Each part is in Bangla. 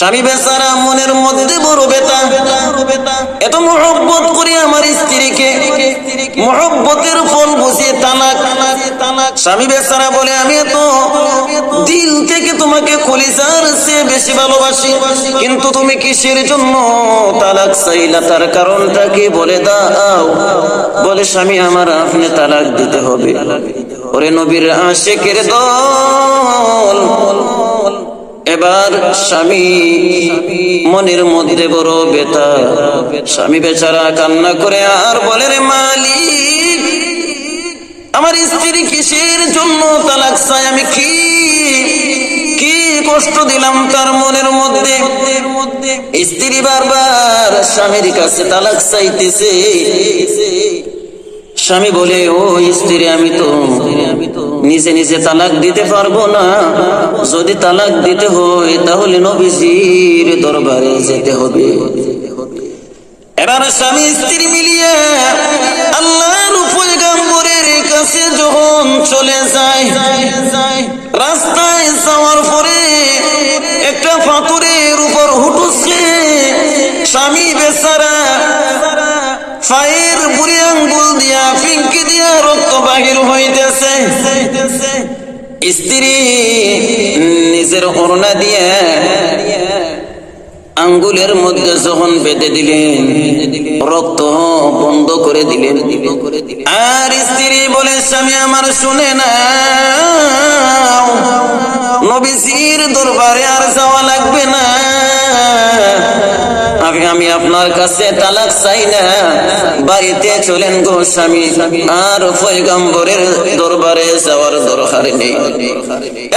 স্বামী বেচারা মনের মধ্যে বড় বেতা এত মহব্বত করে আমার স্ত্রীকে, মহব্বতের ফল বুঝিয়ে তালাক। স্বামী বেচারা বলে, আমি এত দিল থেকে তোমাকে কলিজার সে বেশি ভালোবাসি, কিন্তু তুমি কিসের জন্য তালাক চাইলা? তার কারণটা কি বলে দাও? বলে, স্বামী, আমার আপনি তালাক দিতে হবে। ওরে নবীর আশেকের দল এবার স্বামী মনের মধ্যে বড় বেতা স্বামী বেচারা কান্না করে আর বলে, রে মালিক, আমার স্ত্রী কিসের জন্য তালাক চাই আমি কি কি কষ্ট দিলাম তার মনের মধ্যে? স্ত্রী বারবার স্বামীর কাছে তালাক চাইতেছে। স্বামী বলে, ও স্ত্রী আমি তো আমি তো নিজে নিজে তালাক দিতে পারব না। যদি তালাক দিতে হয়, তাহলে নবীজির দরবারে যেতে হবে। এবার স্বামী স্ত্রী মিলিয়ে আল্লাহর পয়গাম্বরের কাছে যখন চলে যায়, রাস্তায় যাওয়ার পরে একটা পাথরের বাহির হইতেছে। স্ত্রী নিজের অরুণা দিয়ে আঙ্গুলের মধ্যে যখন বেঁধে দিলেন, রক্ত বন্ধ করে দিলেন। আর স্ত্রী বলে, স্বামী আমার, শুনে না নবীজির দরবারে আর যাওয়া লাগবে না। আমি আমি আপনার কাছে তালাক চাই না। বাড়িতে চলেন গো স্বামী আর পয়গম্বরের দরবারে যাওয়ার দরকার নেই।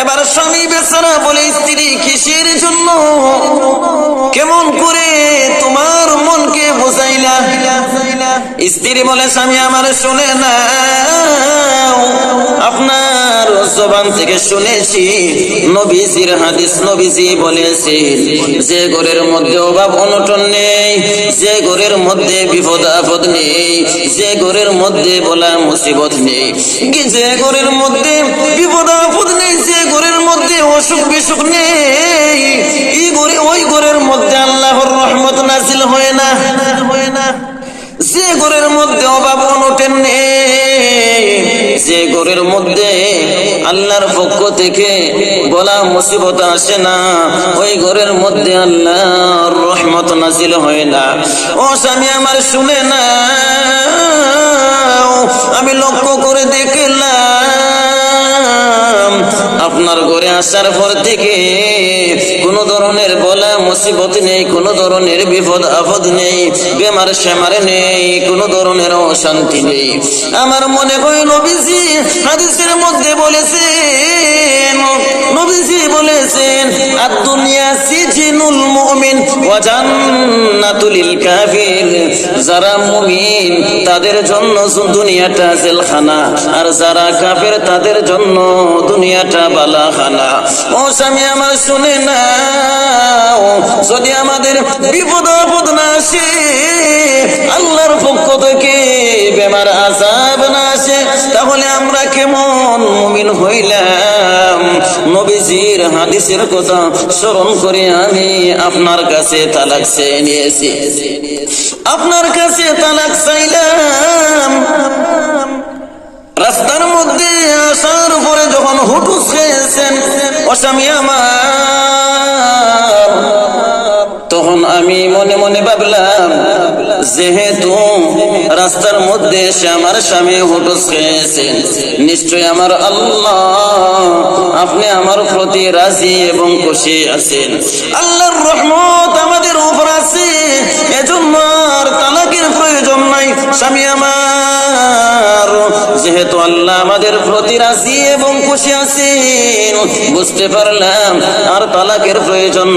এবার স্বামী বেচারা বলে, স্ত্রী, কিসের জন্য? কেমন করে তোমার মনকে বোঝাইলা? স্ত্রী বলে, স্বামী, আমার শুনে না আপনার জবান থেকে শুনেছি, নবীজির হাদিস নবীজি যে ঘরের মধ্যে অভাব অনটন নেই, যে ঘরের মধ্যে বিপদ আপদ নেই, যে ঘরের মধ্যে বলা মুসিবত নেই। যে ঘরের মধ্যে বিপদ আপদ নেই, যে ঘরের মধ্যে অসুখ বিসুখ নেই ঘরে, ওই ঘরের মধ্যে আল্লাহর রহমত নাজিল হয় না হয় না। যে ঘরের মধ্যে অভাব অনটেন নেই যে ঘরের মধ্যে আল্লাহর পক্ষ থেকে বলা মুসিবত আসে না। ওই ঘরের মধ্যে আল্লাহর রহমত নাজিল হয় না। ও স্বামী, আমার শুনে না আমি লক্ষ্য করে দেখলাম, আপনার ঘরে আসার পর থেকে কোন ধরনের বলা মুসিবত নেই, কোন ধরনের বিপদ, আপদ নেই, বেমার শ্যামার নেই, কোন ধরনের অশান্তি নেই। আমার মনে হয় নবীজি হাদিসের মধ্যে বলেছেন, নবীজি বলেছেন, আর দুনিয়া মুমিন ওয়া জান্নাতুল কাফির। যারা মুমিন, তাদের জন্য দুনিয়াটা জেলখানা। আর যারা কাফের, তাদের জন্য দুনিয়াটা বালাখানা। ও স্বামী, আমার শুনে না যদি আমাদের বিপদ আপদ না আসে, আল্লাহর পক্ষ থেকে বেমার আজাব না আসে, তাহলে আমরা কেমন মুমিন হইলাম? নবীজির হাদিসের কথা স্মরণ করে আমি আপনার কাছে তালাক চেয়ে নিয়েছি। আপনার কাছে তালাক চাইলাম। রাস্তার মধ্যে আসার পরে যখন হুটুস খেয়েছেন অস্বামী আমার, তখন আমি মনে মনে ভাবলাম, যেহেতু রাস্তার মধ্যে এসে আমার স্বামী হুটুস খেয়েছেন নিশ্চয় আমার আল্লাহ আপনি আমার প্রতি রাজি এবং খুশি আছেন। আল্লাহর রহমত আমাদের উপর আছে। এজন্য আর তালাকের প্রয়োজন নাই। স্বামী আমার, যেহেতু আল্লাহ আমাদের প্রতি রাজি এবং খুশি আছেন, বুঝতে পারলাম, আর তালাকের প্রয়োজন